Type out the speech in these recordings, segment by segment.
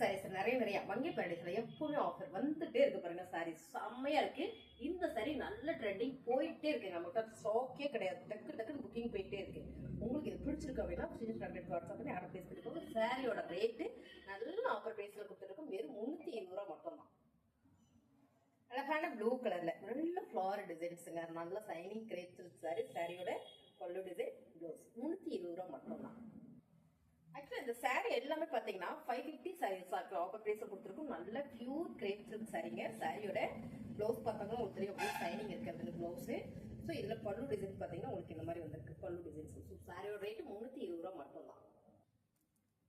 சாரீஸ் நிறைய நிறைய மங்கை பேரடைஸ்ல எப்பவுமே ஆஃபர் வந்துட்டே இருக்கு பாருங்க சாரீஸ் செம்மையா இருக்கு. இந்த சாரி நல்ல ட்ரெண்டிங் போயிட்டே இருக்கு. நம்மகிட்ட ஸ்டாக்கே கிடையாது. டக்கு டக்குன்னு புக்கிங் போயிட்டே இருக்கு. உங்களுக்கு இது பிடிச்சிருக்கு அப்படின்னா ஸ்ரீனிஷ் கான்டாக்ட் வாட்ஸ்அப் பண்ணி ஆர்டர் பேஸ் பண்ணிக்கோங்க. சாரியோட ரேட்டு நல்ல ஆஃபர் பிரைஸ்ல கொடுத்துருக்கோம். வெறும் முந்நூத்தி இருபது ரூபா மட்டும் தான் அழகான ப்ளூ கலர்ல நல்ல ஃப்ளவர் டிசைன்ஸுங்க நல்ல சைனிங் கிரேப் சாரி சாரியோட பல்லு டிசைன் ப்ளவுஸ் முந்நூற்றி இருபது ரூபா மட்டும் தான் ஆக்சுவலி இந்த சாரீ எல்லாமே பார்த்தீங்கன்னா five fifty saris offer price கொடுத்துருக்கும். நல்ல பியூர் கிரேப் சில்க் சாரீங்க சாரியோட ப்ளவுஸ் பார்த்தாங்கன்னா உங்களுக்கு தெரியும். அப்படியே சைனிங் இருக்கிறது ப்ளவுஸு ஸோ இதில் பல்லு டிசைன் பார்த்தீங்கன்னா உங்களுக்கு இந்த மாதிரி வந்திருக்கு. பல்லு டிசைன்ஸ் ஸோ சாரியோட ரேட்டு முந்நூற்றி இருபது ரூபா மட்டும்தான்.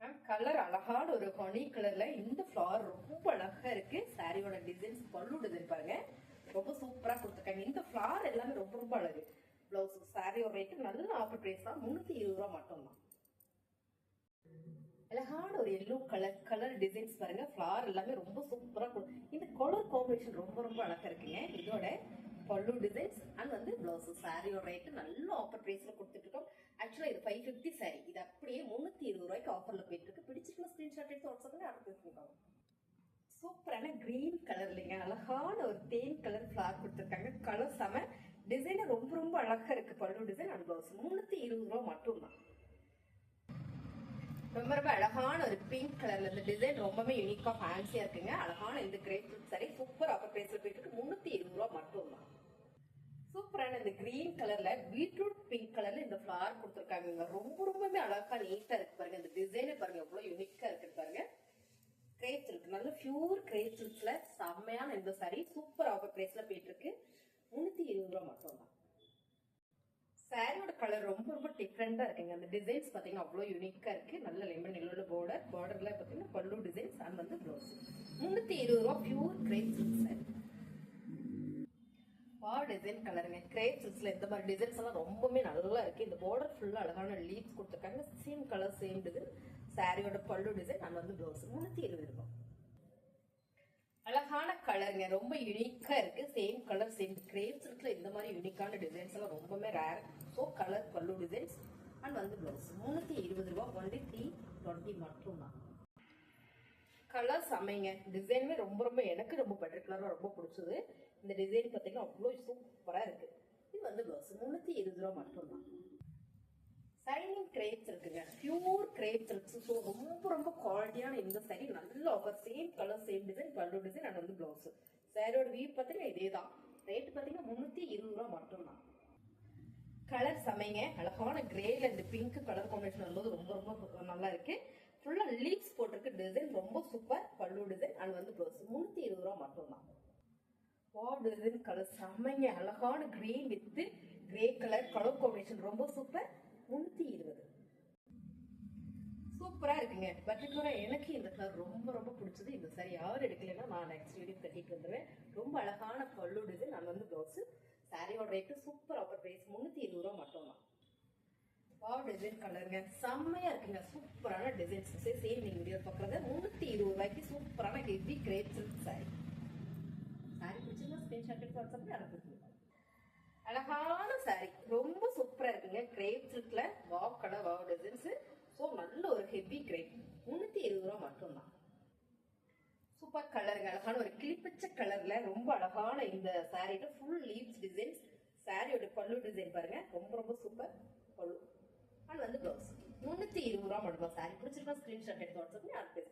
மேம் கலர் அழகான ஒரு ஹனி கலர்ல இந்த ஃபிளவர் ரொம்ப அழகா இருக்கு. சாரியோட டிசைன்ஸ் பல்லு டிசைன் பாருங்க. ரொம்ப சூப்பரா கொடுத்துருக்காங்க. இந்த ஃபிளவர் எல்லாமே ரொம்ப ரொம்ப அழகு. பிளவுஸ் சாரியோட ரேட்டு நல்ல ஆஃபர் பிரைஸ் தான் முந்நூத்தி இருபது ரூபா மட்டும்தான். அழகான ஒரு எல்லோ கலர் கலர் டிசைன்ஸ் பாருங்க. ஃப்ளவர் எல்லாமே ரொம்ப சூப்பராக இந்த கலர் காம்பினேஷன் ரொம்ப ரொம்ப அழகா இருக்குங்க. இதோட பல்லு டிசைன்ஸ் அண்ட் வந்து பிளவுஸ் சாரியோட ரேட்டு நல்ல ஆஃபர் ப்ரைஸில் கொடுத்துட்டு இருக்கோம் ஆக்சுவலா இது ஃபைவ் ஃபிஃப்டி சாரி இது அப்படியே முந்நூத்தி இருபது ரூபாய்க்கு ஆஃபர்ல போயிட்டு இருக்கு பிடிச்சிருக்க ஸ்கிரீன்ஷாட் எடுத்து வாட்ஸ்அப்ல ஆர்டர் பண்ணிக்கோங்க சூப்பரான கிரீன் இல்லைங்க. அழகான ஒரு தேன் கலர் ஃபிளார் கொடுத்துருக்காங்க. கலர் செம டிசைன் ரொம்ப ரொம்ப அழகா இருக்கு. பல்லு டிசைன் அண்ட் பிளவுஸ் முந்நூத்தி இருபது ரூபா மட்டும் தான் ரொம்ப ரொம்ப அழகான ஒரு பிங்க் கலர்ல இந்த டிசைன் ரொம்பவே யூனிக்கா ஃபேன்சியா இருக்குங்க. அழகான இந்த கிரேப் சாரி சூப்பர் ஆஃபர் பிரைஸ்ல போயிட்டு இருக்கு. இருபது ரூபா மட்டும் தான். சூப்பரான இந்த கிரீன் கலர்ல பீட்ரூட் பிங்க் கலர்ல இந்த ஃபிளவர் கொடுத்துருக்காங்க ரொம்ப ரொம்பவே அழகா நீட்டா இருக்கு பாருங்க. இந்த டிசைனே பாருங்க. எவ்வளவு யூனிக்கா இருக்கு பாருங்க. கிரேப் சில்க் நல்ல பியூர் கிரேப் சில்க்ஸ்ல செம்மையான இந்த சாரி சூப்பர் ஆஃபர் பிரைஸ்ல போயிட்டு இருக்கு. முன்னூத்தி இருபது ரூபா மட்டும் தான். சாரியோட கலர் ரொம்ப ரொம்ப டிஃப்ரெண்டா இருக்குங்க. அந்த டிசைன்ஸ் பாத்தீங்கன்னா அவ்வளவு யூனிக்கா இருக்கு. நல்ல லெமன் எல்லோட பார்டர் பார்டர்ல பாத்தீங்கன்னா பல்லு டிசைன்ஸ் அண்ட் வந்து ப்ளவுஸ் முன்னூத்தி இருபது ரூபா பியூர் கிரேப் சில்க் சாரி வா டிசைன் கலருங்க கிரேப் சில்க்ஸ்ல இந்த மாதிரி டிசைன்ஸ் எல்லாம் ரொம்பவே நல்லா இருக்கு. இந்த பார்டர் ஃபுல்லா அழகான லீவ்ஸ் கொடுத்துருக்காங்க. சேம் கலர் சேம் டிசைன் சாரியோட பல்லு டிசைன் அண்ட் வந்து ப்ளவுஸ் முன்னூத்தி இருபது ரூபாய் கலருங்க. ரொம்ப யூனிக்கா இருக்கு. சேம் கலர் சேம் கிரேப் சில்க்ல இந்த மாதிரி யூனிக்கான டிசைன்ஸ் எல்லாம் ரொம்பவே ரேர் ஸோ கலர் பல்லு டிசைன்ஸ் அண்ட் வந்து ப்ளவுஸ் முன்னூத்தி இருபது ரூபா ஒன்லி த்ரீ டுவெண்ட்டி மட்டும் தான் கலர்ஸ் அமைங்க டிசைனுமே ரொம்ப ரொம்ப எனக்கு ரொம்ப பர்டிகுலராக ரொம்ப பிடிச்சது. இந்த டிசைன் பார்த்தீங்கன்னா அவ்வளோ சூப்பராக இருக்குது இது வந்து ப்ளவுஸ் முந்நூற்றி இருபது ரூபா மட்டும்தான். சைனிங் கிரேப்ஸ் இருக்குங்க. பியூர் கிரேப்ஸ் இருக்கு. ஸோ ரொம்ப ரொம்ப குவாலிட்டியான இந்த சாரி நல்ல offer same colour same design பல்லு டிசைன் அண்ட் வந்து பிளவுஸ் சாரியோட வியூ பார்த்தீங்கன்னா இதே தான் ரேட் பார்த்தீங்கன்னா முந்நூற்றி இருபது ரூபா மட்டும்தான். கலர் சமைங்க. அழகான கிரேல இந்த பிங்க் கலர் காம்பினேஷன் வரும்போது ரொம்ப ரொம்ப நல்லா இருக்கு. ஃபுல்லா லீக்ஸ் போட்டிருக்கு. டிசைன் ரொம்ப சூப்பர் பல்லு டிசைன் அண்ட் வந்து ப்ளவுஸ் முந்நூற்றி இருபது ரூபா மட்டும்தான். வா டிசைன் கலர் சமைங்க. அழகான green with grey colour colour combination ரொம்ப சூப்பர் முந்நூற்றி இருபது. சூப்பரா இருக்குங்க. பர்டிகுலரா எனக்கு இந்த கலர் ரொம்ப ரொம்ப பிடிச்சது. இந்த சாரி யார் எடுக்கலைன்னா நான் நெக்ஸ்ட் வீடியோ கட்டிட்டு வந்துடுவேன் ரொம்ப அழகான பல்லு இது. நான் வந்து ப்ளவுஸ் சாரியோட ரேட்டு சூப்பர் ஆஃபர் பிரைஸ் முந்நூற்றி இருபது ரூபா மட்டும் தான் பாவ் டிசைன் கலருங்க செம்மையா இருக்குங்க. சூப்பரான டிசைன்ஸ் சேம் நீங்க வீடியோ பார்க்கறது. முந்நூற்றி இருபது ரூபாய்க்கு சூப்பரான heavy crepe silk sari sari பிடிச்சிருந்தா ஸ்கிரீன்ஷாட் எடுத்து வாட்ஸ்அப்ல அனுப்பிடுங்க அழகான சாரி ரொம்ப சூப்பரா இருக்குங்க. Grape சில்க்ல wow colour wow design so நல்ல ஒரு ஹெவி கிரேட் முந்நூற்றி இருபது ரூபா மட்டும்தான். சூப்பர் கலருங்க அழகான ஒரு கிளிப்பச்ச கலர்ல ரொம்ப அழகான இந்த சாரியில ஃபுல் லீவ்ஸ் டிசைன்ஸ் சாரியோட பல்லு டிசைன் பாருங்க ரொம்ப ரொம்ப சூப்பர் பல்லு. அண்ட் வந்து ப்ளவுஸ் முந்நூற்றி இருபது ரூபா மட்டும் சாரி பிடிச்சிருக்கா? ஸ்க்ரீன்ஷாட் எடுத்து வாட்ஸ்அப் அடுத்து